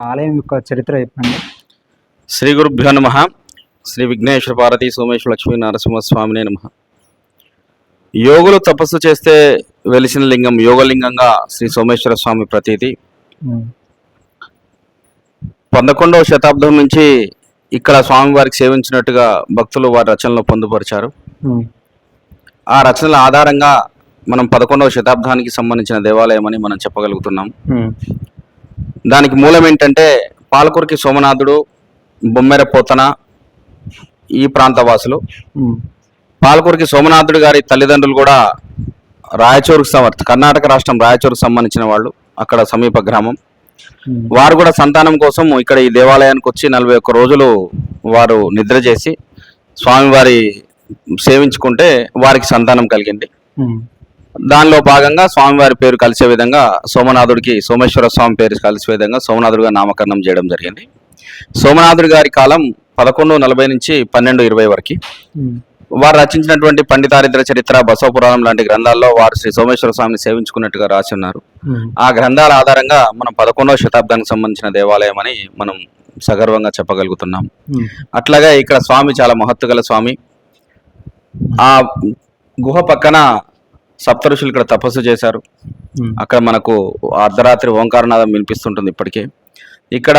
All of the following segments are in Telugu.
ఆలయం యొక్క చరిత్ర చెప్పండి. శ్రీ గురుభ్యో నమ. శ్రీ విఘ్నేశ్వర పార్వతీ సోమేశ్వర లక్ష్మీ నరసింహస్వామినే నమ. యోగులు తపస్సు చేస్తే వెలిసిన లింగం యోగలింగంగా శ్రీ సోమేశ్వర స్వామి ప్రతీతి. పదకొండవ శతాబ్దం నుంచి ఇక్కడ స్వామివారికి సేవించినట్టుగా భక్తులు వారి రచనలో పొందుపరిచారు. ఆ రచనల ఆధారంగా మనం పదకొండవ శతాబ్దానికి సంబంధించిన దేవాలయం అని మనం చెప్పగలుగుతున్నాం. దానికి మూలం ఏంటంటే పాలకురికి సోమనాథుడు బొమ్మెర పోతన ఈ ప్రాంత వాసులు ఉమ్, పాలకూరికి సోమనాథుడు గారి తల్లిదండ్రులు కూడా రాయచూరుకు సమర్థ కర్ణాటక రాష్ట్రం రాయచూరుకు సంబంధించిన వాళ్ళు అక్కడ సమీప గ్రామం. వారు కూడా సంతానం కోసం ఇక్కడ ఈ దేవాలయానికి వచ్చి నలభై ఒక్క రోజులు వారు నిద్ర చేసి స్వామివారి సేవించుకుంటే వారికి సంతానం కలిగింది. దానిలో భాగంగా స్వామివారి పేరు కలిసే విధంగా సోమనాథుడికి సోమేశ్వర స్వామి పేరు కలిసే విధంగా సోమనాథుడిగా నామకరణం చేయడం జరిగింది. సోమనాథుడి గారి కాలం పదకొండు నలభై నుంచి పన్నెండు ఇరవై వరకు. వారు రచించినటువంటి పండితారిద్ర చరిత్ర బసవ పురాణం లాంటి గ్రంథాల్లో వారు శ్రీ సోమేశ్వర స్వామిని సేవించుకున్నట్టుగా రాసి ఉన్నారు. ఆ గ్రంథాల ఆధారంగా మనం పదకొండవ శతాబ్దానికి సంబంధించిన దేవాలయం అని మనం సగర్వంగా చెప్పగలుగుతున్నాం. అట్లాగే ఇక్కడ స్వామి చాలా మహత్తు గల స్వామి. ఆ గుహ పక్కన సప్త ఋషులు ఇక్కడ తపస్సు చేశారు. అక్కడ మనకు అర్ధరాత్రి ఓంకారనాదం వినిపిస్తుంటుంది ఇప్పటికే. ఇక్కడ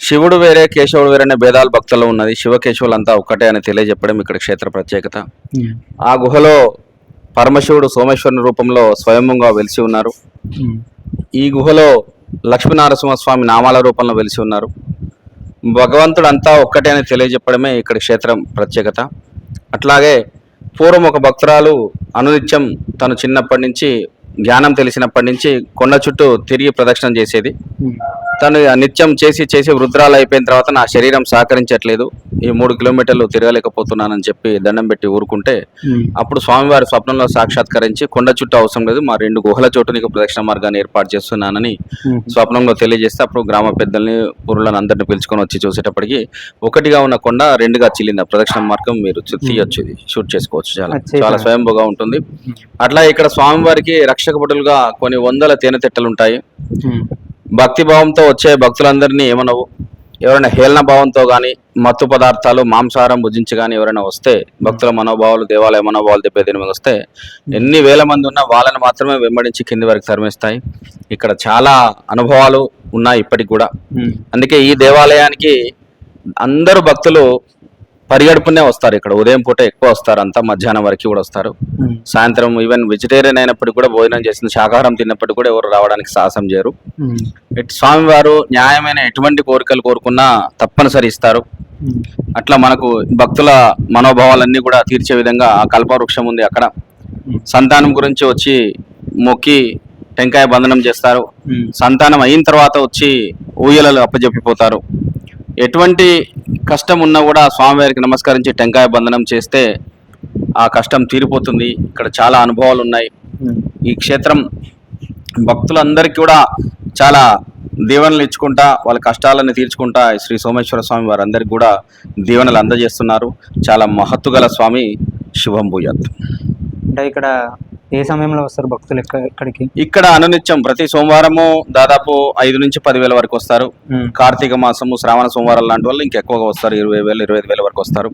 శివుడు వేరే కేశవుడు వేరే అనే భేదాలు భక్తుల్లో ఉన్నది. శివకేశవులంతా ఒక్కటే అని తెలియజెప్పడం ఇక్కడ క్షేత్ర ప్రత్యేకత. ఆ గుహలో పరమశివుడు సోమేశ్వరుని రూపంలో స్వయంగా వెలిసి ఉన్నారు. ఈ గుహలో లక్ష్మీనరసింహస్వామి నామాల రూపంలో వెలిసి ఉన్నారు. భగవంతుడు అంతా ఒక్కటే అని తెలియజెప్పడమే ఇక్కడ క్షేత్రం ప్రత్యేకత. అట్లాగే పూర్వం ఒక భక్తురాలు అనునిత్యం తను చిన్నప్పటి నుంచి జ్ఞానం తెలిసినప్పటి నుంచి కొండ చుట్టూ తిరిగి ప్రదక్షిణం చేసేది. తను నిత్యం చేసి చేసి వృద్ధరాలు అయిపోయిన తర్వాత నా శరీరం సహకరించట్లేదు. ఈ మూడు కిలోమీటర్లు తిరగలేకపోతున్నానని చెప్పి దండం పెట్టి ఊరుకుంటే అప్పుడు స్వామివారి స్వప్నంలో సాక్షాత్కరించి కొండ చుట్టూ అవసరం లేదు మా రెండు గుహల చోటు నీకు ప్రదక్షిణ మార్గాన్ని ఏర్పాటు చేస్తున్నానని స్వప్నంలో తెలియజేస్తే అప్పుడు గ్రామ పెద్దల్ని పురులను అందరిని పిలుచుకొని వచ్చి చూసేటప్పటికి ఒకటిగా ఉన్న కొండ రెండుగా చిల్లింది ప్రదక్షిణ మార్గం మీరు తీయొచ్చు ఇది షూట్ చేసుకోవచ్చు చాలా. చాలా స్వయంభూగా ఉంటుంది. అట్లా ఇక్కడ స్వామివారికి రక్షక భటులుగా కొన్ని వందల తేనెతిట్టలు ఉంటాయి. ఉమ్, భక్తి భావంతో వచ్చే భక్తులందరినీ ఏమనవు? ఎవరైనా హేళన భావంతో కానీ మత్తు పదార్థాలు మాంసాహారం భుజించి కానీ ఎవరైనా వస్తే భక్తుల మనోభావాలు దేవాలయ మనోభావాలు దెబ్బతిని వస్తే ఎన్ని వేల మంది ఉన్నా వాళ్ళని మాత్రమే వెంబడించి కింది వరకు తరిమేస్తాయి. ఇక్కడ చాలా అనుభవాలు ఉన్నాయి ఇప్పటికి కూడా. అందుకే ఈ దేవాలయానికి అందరూ భక్తులు పరిగడుపునే వస్తారు ఇక్కడ. ఉదయం పూట ఎక్కువ వస్తారు. అంతా మధ్యాహ్నం వరకు కూడా వస్తారు. సాయంత్రం ఈవెన్ వెజిటేరియన్ అయినప్పటికీ కూడా భోజనం చేసిన శాకాహారం తిన్నప్పటికీ కూడా ఎవరు రావడానికి సాహసం చేయరు. స్వామివారు న్యాయమైన ఎటువంటి కోరికలు కోరుకున్నా తప్పనిసరి ఇస్తారు. అట్లా మనకు భక్తుల మనోభావాలన్నీ కూడా తీర్చే విధంగా ఆ కల్పవృక్షం ఉంది అక్కడ. సంతానం గురించి వచ్చి మొక్కి టెంకాయ బంధనం చేస్తారు. సంతానం అయిన తర్వాత వచ్చి ఊయలలు అప్పజెప్పిపోతారు. ఎటువంటి కష్టం ఉన్నా కూడా స్వామివారికి నమస్కరించి టెంకాయ బంధనం చేస్తే ఆ కష్టం తీరిపోతుంది. ఇక్కడ చాలా అనుభవాలు ఉన్నాయి. ఈ క్షేత్రం భక్తులందరికీ కూడా చాలా దీవెనలు ఇచ్చుకుంటా వాళ్ళ కష్టాలను తీర్చుకుంటా శ్రీ సోమేశ్వర స్వామి వారందరికీ కూడా దీవెనలు అందజేస్తున్నారు. చాలా మహత్తుగల స్వామి శుభం భూయత్. అంటే ఇక్కడ ఏ సమయంలో వస్తారు భక్తులు ఎక్క ఎక్కడికి? ఇక్కడ అనునిత్యం ప్రతి సోమవారము దాదాపు ఐదు నుంచి పదివేల వరకు వస్తారు. కార్తీక మాసము శ్రావణ సోమవారం లాంటి వాళ్ళు ఇంకెక్కువగా వస్తారు. ఇరవై వేలు ఇరవై ఐదు వేల వరకు వస్తారు.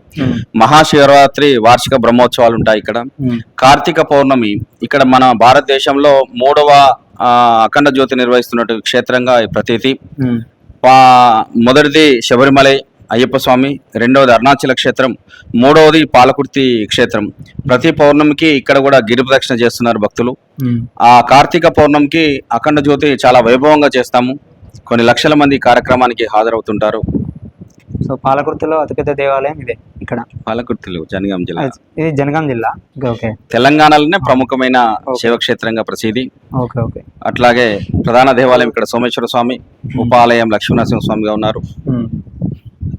మహాశివరాత్రి వార్షిక బ్రహ్మోత్సవాలు ఉంటాయి ఇక్కడ. కార్తీక పౌర్ణమి ఇక్కడ మన భారతదేశంలో మూడవ అఖండ జ్యోతి నిర్వహిస్తున్నట్టు క్షేత్రంగా ఈ ప్రతీతి. మొదటిది శబరిమలై అయ్యప్ప స్వామి రెండవది అరుణాచల క్షేత్రం మూడవది పాలకుర్తి క్షేత్రం. ప్రతి పౌర్ణమికి ఇక్కడ కూడా గిరి ప్రదక్షిణ చేస్తున్నారు భక్తులు. ఆ కార్తీక పౌర్ణమికి అఖండ జ్యోతి చాలా వైభవంగా చేస్తాము. కొన్ని లక్షల మంది ఈ కార్యక్రమానికి హాజరవుతుంటారు. సో పాలకుర్తిలో అతిపెద్ద దేవాలయం ఇదే ఇక్కడ. పాలకుర్తిలో జనగాం జిల్లా. ఇది జనగాం జిల్లా. Okay okay. తెలంగాణలోనే ప్రముఖమైన శివక్షేత్రంగా ప్రసిద్ధి. Okay okay. అట్లాగే ప్రధాన దేవాలయం ఇక్కడ సోమేశ్వర స్వామి ఉపాలయం లక్ష్మీనరసింహ స్వామిగా ఉన్నారు.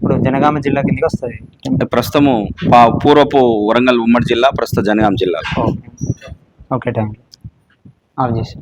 ఇప్పుడు జనగామ జిల్లా కిందకి వస్తుంది. ప్రస్తుతము పా- పూర్వపు వరంగల్ ఉమ్మడి జిల్లా ప్రస్తుత జనగాం జిల్లా. Okay okay. Thank you off చేసి